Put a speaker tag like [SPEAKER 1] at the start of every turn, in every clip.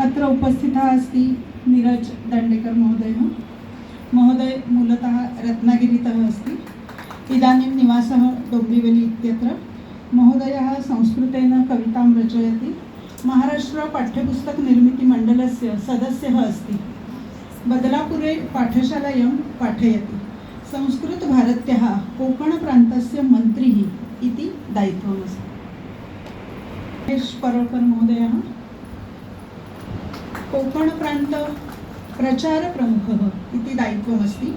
[SPEAKER 1] अत्र उपस्थितः अस्ति नीरज दण्डेकर महोदयः. महोदय मूलतः रत्नागिरीतः अस्ति. इदानीं निवासः डोम्बिवली इत्यत्र. महोदयः संस्कृतेन कवितां रचयति. महाराष्ट्रपाठ्यपुस्तकनिर्मितिमण्डलस्य सदस्यः अस्ति. बदलापुरे पाठशालायां पाठयति. संस्कृतभारत्याः कोकणप्रान्तस्य मन्त्रिः इति दायित्वमस्ति महेश परोळकर महोदयः कोकणप्रान्त प्रचारप्रमुखः इति दायित्वमस्ति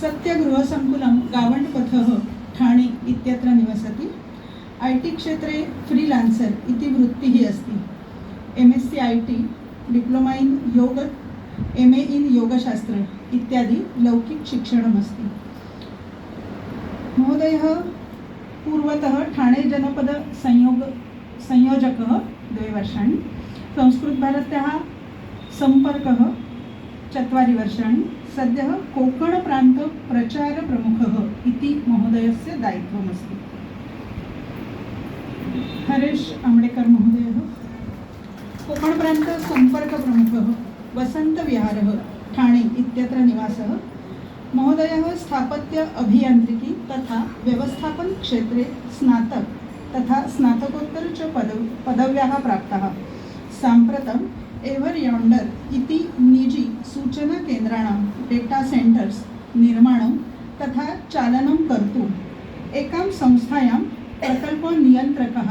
[SPEAKER 1] सत्यगृहसङ्कुलं गावण्डपथः ठाणे इत्यत्र निवसति. ऐ टी क्षेत्रे फ्रीलान्सर् इति वृत्तिः अस्ति. M S C I T diploma in yoga M A in योगशास्त्र इत्यादि लौकिकशिक्षणमस्ति महोदयः पूर्वतः ठाणे जनपदसंयोग संयोजकः द्वे वर्षाणि संस्कृतभारत्याः सम्पर्कः चत्वारि वर्षाणि सद्यः कोकणप्रान्तप्रचारप्रमुखः इति महोदयस्य दायित्वमस्ति हरेश आंबडेकर महोदयः कोकणप्रान्तसम्पर्कप्रमुखः वसन्तविहारः ठाणे इत्यत्र निवासः। महोदयः स्थापत्य अभियान्त्रिकी तथा व्यवस्थापनक्षेत्रे स्नातक तथा स्नातकोत्तर च पदव पदव्याः प्राप्ताः। साम्प्रतम् एवर् यौण्डर् इति निजी सूचनाकेन्द्राणां डेटा सेण्टर्स् निर्माणं तथा चालनं कर्तुम् एकां संस्थायां प्रकल्पनियन्त्रकः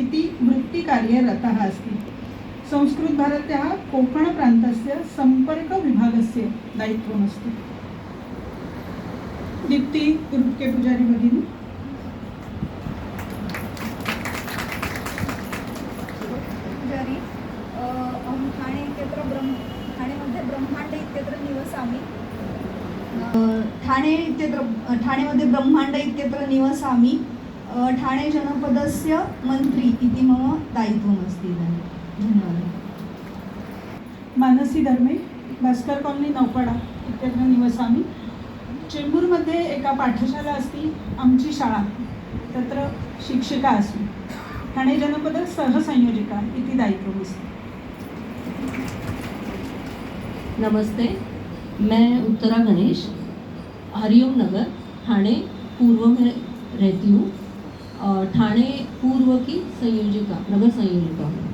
[SPEAKER 1] इति वृत्तिकार्ये रतः अस्ति। संस्कृतभारत्याः कोकणप्रान्तस्य सम्पर्कविभागस्य दायित्वमस्ति. दीप्ती रुपके पुजारी भगिनी.
[SPEAKER 2] पूजारी अहं ठाणे इत्यत्र ब्रह्म ठाणेमध्ये ब्रह्माण्ड इत्यत्र निवसामि. ठाणे इत्यत्र ठाणेमध्ये ब्रह्माण्ड इत्यत्र निवसामि. ठाणे जनपदस्य मन्त्री इति मम दायित्वमस्ति इदानीम्. धन्यवादः
[SPEAKER 1] मानसी धर्मे भास्कर कॉलनी नौपाडा. इत्यत्र आम्ही. चेंबूरमध्ये एका पाठशाला अस्ति आमची शाळा. तत्र शिक्षिका अस्मि ठाणे जनपद सहसंयोजिका इति असते.
[SPEAKER 3] नमस्ते. मैं उत्तरा गणेश. हरिओम नगर ठाणे पूर्व में रहती हूँ. ठाणे पूर्व की संयोजिका नगर संयोजिका हूँ।